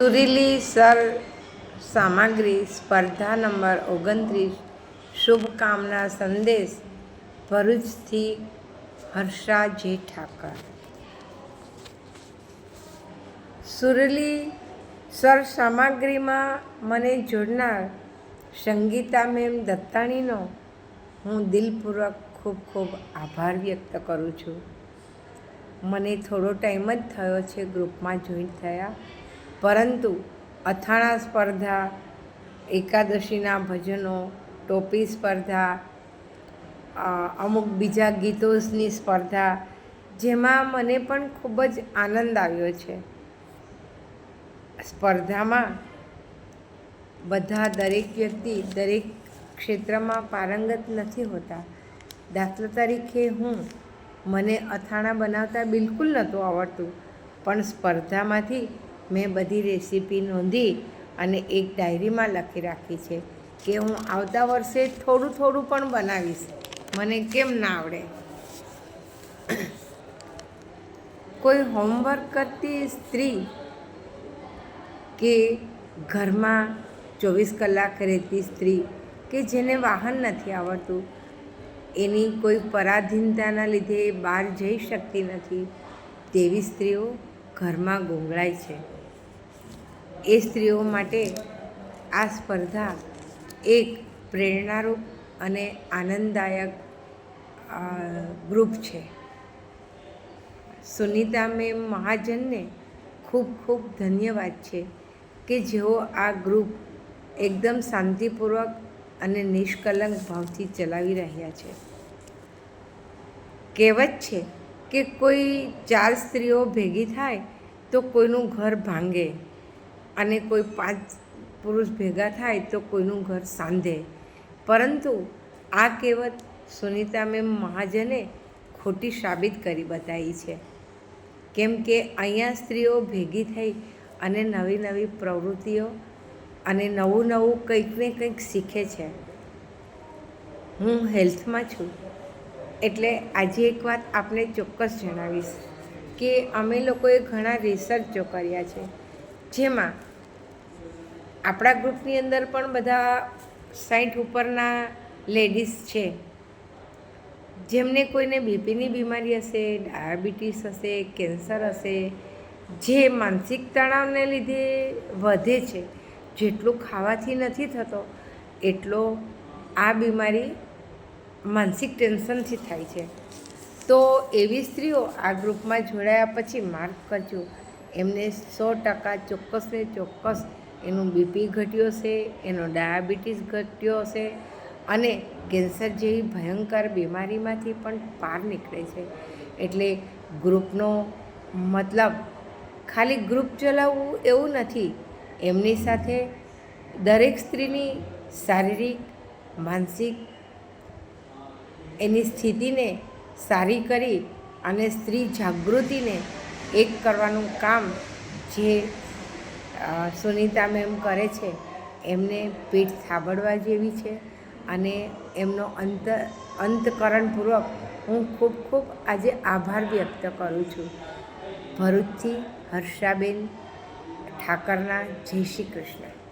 સુરીલી sir સામગ્રી સ્પર્ધા number ઓગણત્રીસ. શુભકામના સંદેશ ભરૂચથી હર્ષા જે ઠાકર. સુરલી સર સામગ્રીમાં મને જોડનાર સંગીતા મેમ દત્તાણીનો હું દિલપૂર્વક ખૂબ ખૂબ આભાર વ્યક્ત કરું છું. મને થોડો ટાઈમ જ થયો છે ગ્રુપમાં જોઈન થયા. પરંતુ અથાણા સ્પર્ધા, એકાદશીના ભજનો, ટોપી સ્પર્ધા અમુક બીજા ગીતોની સ્પર્ધા, જેમાં મને પણ ખૂબ જ આનંદ આવ્યો છે. સ્પર્ધામાં બધા દરેક વ્યક્તિ દરેક ક્ષેત્રમાં પારંગત નથી હોતા. દાખલા તરીકે હું, મને અથાણાં બનાવતા બિલકુલ નહોતું આવડતું, પણ સ્પર્ધામાંથી મેં બધી રેસીપી નોંધી અને એક ડાયરીમાં લખી રાખી છે કે હું આવતા વર્ષે થોડું થોડું પણ બનાવીશ. મને કેમ ના આવડે? કોઈ હોમવર્ક કરતી સ્ત્રી કે ઘરમાં ચોવીસ કલાક રહેતી સ્ત્રી કે જેને વાહન નથી આવડતું, એની કોઈ પરાધીનતાના લીધે બહાર જઈ શકતી નથી, તેવી સ્ત્રીઓ ઘરમાં ગોંગળાય છે. એ સ્ત્રીઓ માટે આ સ્પર્ધા એક પ્રેરણારૂપ અને આનંદદાયક ગ્રુપ છે. સુનિતા મેમ મહાજનને ખૂબ ખૂબ ધન્યવાદ છે કે જેઓ આ ગ્રુપ એકદમ શાંતિપૂર્વક અને નિષ્કલંક ભાવથી ચલાવી રહ્યા છે. કહેવત છે કે કોઈ ચાર સ્ત્રીઓ ભેગી થાય તો કોઈનું ઘર ભાંગે અને કોઈ પાંચ પુરુષ ભેગા થાય તો કોઈનું ઘર સાંધે. પરંતુ આ કહેવત સુનિતા મેમ મહાજને ખોટી સાબિત કરી બતાવી છે. કેમ કે અહીંયા સ્ત્રીઓ ભેગી થઈ અને નવી નવી પ્રવૃત્તિઓ અને નવું નવું કંઈક ને કંઈક શીખે છે. હું હેલ્થમાં છું. એટલે આજે એક વાત આપને ચોક્કસ જણાવીશ કે અમે લોકોએ ઘણા રિસર્ચો કર્યા છે. જેમાં આપણા ગ્રુપની અંદર પણ બધા સાઠ ઉપરના લેડીઝ છે. જેમને કોઈને બીપીની બીમારી હશે ડાયાબિટીસ હશે કેન્સર હશે, જે માનસિક તણાવને લીધે વધે છે, જેટલું ખાવાથી નથી થતો, એટલો આ બીમારી માનસિક ટેન્શનથી થાય છે. તો એવી સ્ત્રીઓ આ ગ્રુપમાં જોડાયા પછી માર્ક કરજો. એમને સો ટકા ચોક્કસ ને ચોક્કસ એનું બીપી ઘટ્યો છે એનો ડાયાબિટીસ ઘટ્યો હશે અને કેન્સર જેવી ભયંકર બીમારીમાંથી પણ પાર નીકળે છે. એટલે ગ્રુપનો મતલબ ખાલી ગ્રુપ ચલાવવું એવું નથી. એમની સાથે દરેક સ્ત્રીની શારીરિક, માનસિક એની સ્થિતિને સારી કરી અને સ્ત્રી જાગૃતિને એક કરવાનું કામ જે સુનિતા મેમ કરે છે, એમને પીઠ થાબડવા જેવી છે અને એમનો અંત, અંતકરણપૂર્વક હું ખૂબ ખૂબ આજે આભાર વ્યક્ત કરું છું. ભરૂચથી હર્ષાબેન ઠાકરના જય શ્રી કૃષ્ણ.